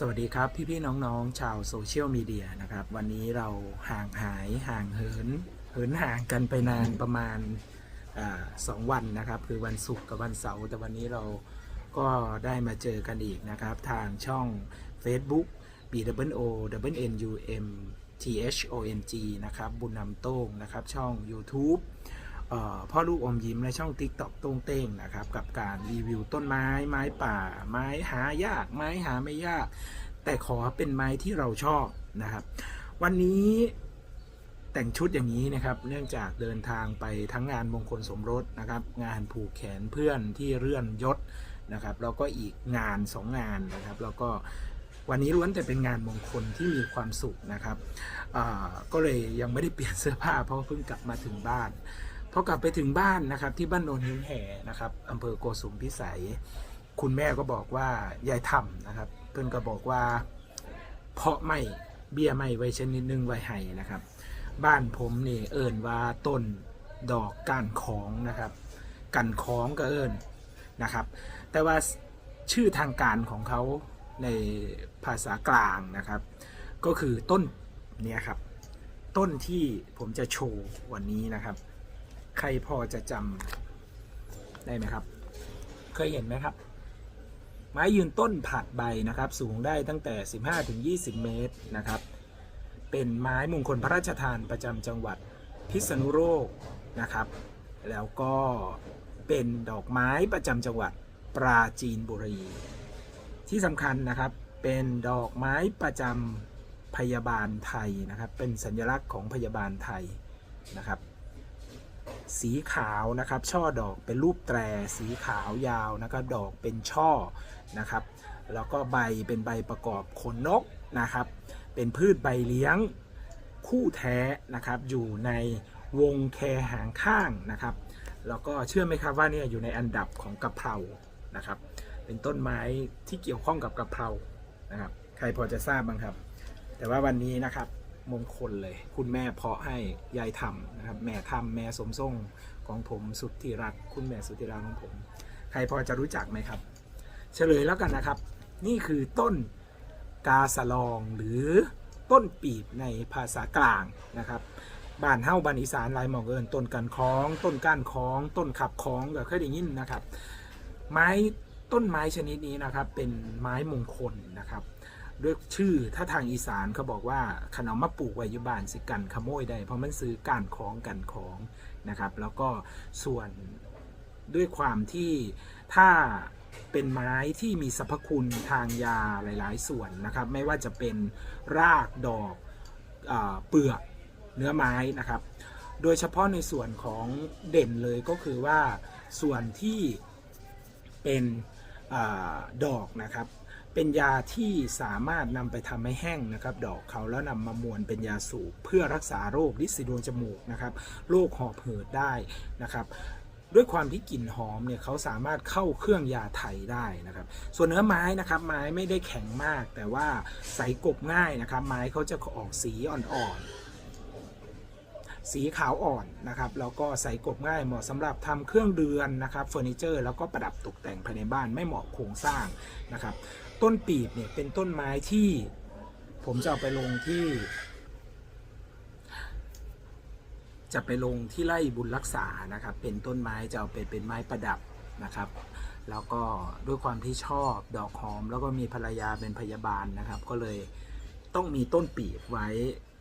สวัสดีครับพี่ ๆ น้อง ๆ ชาวโซเชียลมีเดียนะครับ วันนี้เราห่างหายห่างเหิน เหินห่างกันไปนานประมาณอสองวันนะครับ คือวันศุกร์กับวันเสาร์แต่วันนี้เราก็ได้มาเจอกันอีกนะครับ ทางช่อง Facebook B W O W N U M T H O N G นะครับบุญนำโต้งนะครับ ช่อง YouTube พ่อลูกอมยิ้มและช่อง TikTok โต้งเต้งนะครับกับการรีวิวต้นไม้ ไม้ป่า ไม้หายาก ไม้หาไม่ยาก แต่ขอเป็นไม้ที่เราชอบนะครับ วันนี้แต่งชุดอย่างนี้นะครับเนื่องจากเดินทางไปทั้งงานมงคลสมรสนะครับ งานผูกแขนเพื่อนที่เลื่อนยศนะครับแล้วก็อีกงานสองงานนะครับ แล้วก็วันนี้ล้วนแต่เป็นงานมงคลที่มีความสุขนะครับก็เลยยังไม่ได้เปลี่ยนเสื้อผ้าเพราะเพิ่งกลับมาถึงบ้าน พอกลับไปถึงบ้านนะครับ ที่บ้านโนนหินแห่นะครับอำเภอโกสุมพิสัย คุณแม่ก็บอกว่ายายทำนะครับ เพื่อนก็บอกว่า เพาะไม่เบี้ยไม่ไว้ชนิดหนึงไว้ให้นะครับ บ้านผมนี่เอิญว่าต้นดอกก้านของนะครับ กันของก็เอิญนะครับ แต่ว่าชื่อทางการของเขาในภาษากลางนะครับ ก็คือต้นเนี้ยครับ ต้นที่ผมจะโชว์วันนี้นะครับ ใครพอจะจำได้ไหมครับ เคยเห็นไหมครับ ไม้ยืนต้นผัดใบนะครับ สูงได้ตั้งแต่ 15ถึง20 เมตรนะครับ เป็นไม้มงคลพระราชทานประจำจังหวัดพิษณุโลกนะครับ แล้วก็เป็นดอกไม้ประจำจังหวัดปราจีนบุรี ที่สำคัญนะครับเป็นดอกไม้ประจำพยาบาลไทยนะครับ เป็นสัญลักษณ์ของพยาบาลไทยนะครับ สีขาวนะครับ ช่อดอกเป็นรูปแตรสีขาวยาวนะครับ ดอกเป็นช่อนะครับ แล้วก็ใบเป็นใบประกอบขนนกนะครับ เป็นพืชใบเลี้ยงคู่แท้นะครับ อยู่ในวงแคหางข้างนะครับ แล้วก็เชื่อไหมครับว่าเนี่ยอยู่ในอันดับของกะเพรานะครับ เป็นต้นไม้ที่เกี่ยวข้องกับกะเพรานะครับ ใครพอจะทราบบ้างครับ แต่ว่าวันนี้นะครับ มงคลเลย คุณแม่เพาะให้ยายทำนะครับแม่ทำแม่สมทรงของผมสุดที่รัก คุณแม่สุดที่รักของผม ใครพอจะรู้จักไหมครับ เฉลยแล้วกันนะครับ นี่คือต้นกาสลองหรือต้นปีบในภาษากลางนะครับบ้านเฮ้าบ้านอีสานลายหมองเอินต้นกันคล้อง ต้นก้านคล้อง ต้นขับคล้องก็เคยได้ยินนะครับ ไม้ต้นไม้ชนิดนี้นะครับเป็นไม้มงคลนะครับ ด้วยชื่อถ้าทางอีสานเขาบอกว่าขนมมาปลูกไว้ยู่บ้านสิกันขโมยได้ เพราะมันซื้อกานของกันของนะครับ แล้วก็ส่วนด้วยความที่ถ้าเป็นไม้ที่มีสรรพคุณทางยาหลาย ๆ ส่วนนะครับ ไม่ว่าจะเป็นรากดอกอเปลือกเนื้อไม้นะครับ โดยเฉพาะในส่วนของเด่นเลยก็คือว่าส่วนที่เป็นอดอกนะครับ เป็นยาที่สามารถนำไปทำให้แห้งนะครับ ดอกเขาแล้วนำมามวนเป็นยาสูบเพื่อรักษาโรคลิซิโดวงจมูกนะครับโรคหอบหืดได้นะครับด้วยความที่กลิ่นหอมเนี่ยเขาสามารถเข้าเครื่องยาไทยได้นะครับ ส่วนเนื้อไม้นะครับ ไม้ไม่ได้แข็งมาก แต่ว่าใสกบง่ายนะครับ ไม้เขาจะออกสีอ่อนๆ สีขาวอ่อนนะครับแล้วก็ใส่กบง่ายเหมาะสำหรับทำเครื่องเรือนนะครับเฟอร์นิเจอร์แล้วก็ประดับตกแต่งภายในบ้านไม่เหมาะโครงสร้างนะครับ ต้นปีบเนี่ยเป็นต้นไม้ที่ผมจะเอาไปลงที่ จะไปลงที่ไร่บุญรักษานะครับ เป็นต้นไม้จะเอาไปเป็นไม้ประดับนะครับแล้วก็ด้วยความที่ชอบดอกหอม แล้วก็มีภรรยาเป็นพยาบาลนะครับ ก็เลยต้องมีต้นปีบไว้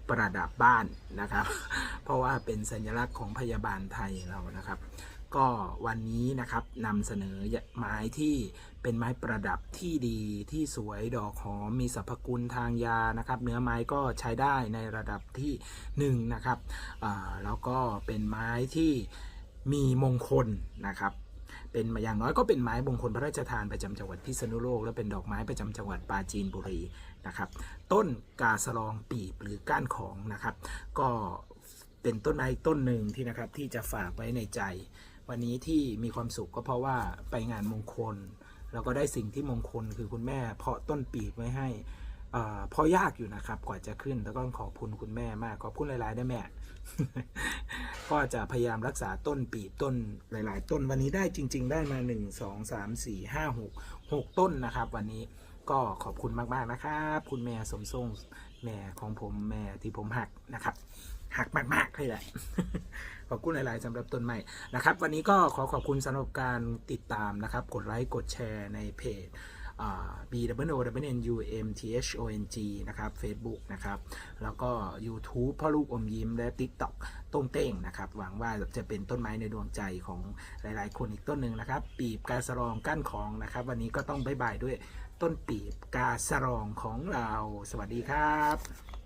ประดับบ้านนะครับ เพราะว่าเป็นสัญลักษณ์ของพยาบาลไทยเรานะครับ ก็วันนี้นะครับนำเสนอไม้ที่เป็นไม้ประดับที่ดีที่สวยดอกหอมมีสรรพคุณทางยานะครับ เนื้อไม้ก็ใช้ได้ในระดับที่หนึ่งนะครับแล้วก็เป็นไม้ที่มีมงคลนะครับ เป็นอย่างน้อยก็เป็นไม้มงคลพระราชทานประจำจังหวัดพิษณุโลก และเป็นดอกไม้ประจำจังหวัดปราจีนบุรีนะครับ ต้นกาสลองปีบหรือก้านของนะครับ ก็เป็นต้นไม้ต้นหนึ่งที่นะครับที่จะฝากไว้ในใจ วันนี้ที่มีความสุขก็เพราะว่าไปงานมงคล แล้วก็ได้สิ่งที่มงคลคือคุณแม่เพาะต้นปีบไว้ให้ อพอยากอยู่นะครับกว่าจะขึ้นแล้วก็ต้องขอบคุณคุณแม่มากขอบคุณหลายๆได้แม่ ก็จะพยายามรักษาต้นปีต้นหลาย ๆ ต้นวันนี้ได้จริง ๆ ได้มา 1 2 3 4 5 6 6 ต้นนะครับ วันนี้ก็ขอบคุณมากๆนะครับ คุณแม่สมทรงแม่ของผมแม่ที่ผมหักนะครับหักมากๆเลยแหละขอบคุณหลาย ๆสำหรับต้นใหม่นะครับ วันนี้ก็ขอขอบคุณสำหรับการติดตามนะครับ กดไลค์กดแชร์ในเพจ B W O W N U M T H O N G นะครับ Facebook นะครับ แล้วก็ YouTube พ่อลูกอมยิ้มและ TikTok ต้งเต้งนะครับ หวังว่าจะเป็นต้นไม้ในดวงใจของหลายๆ คนอีกต้นหนึ่งนะครับ ปีบกาสรองกั้นของนะครับ วันนี้ก็ต้องบายบายด้วยต้นปีบกาสรองของเรา สวัสดีครับ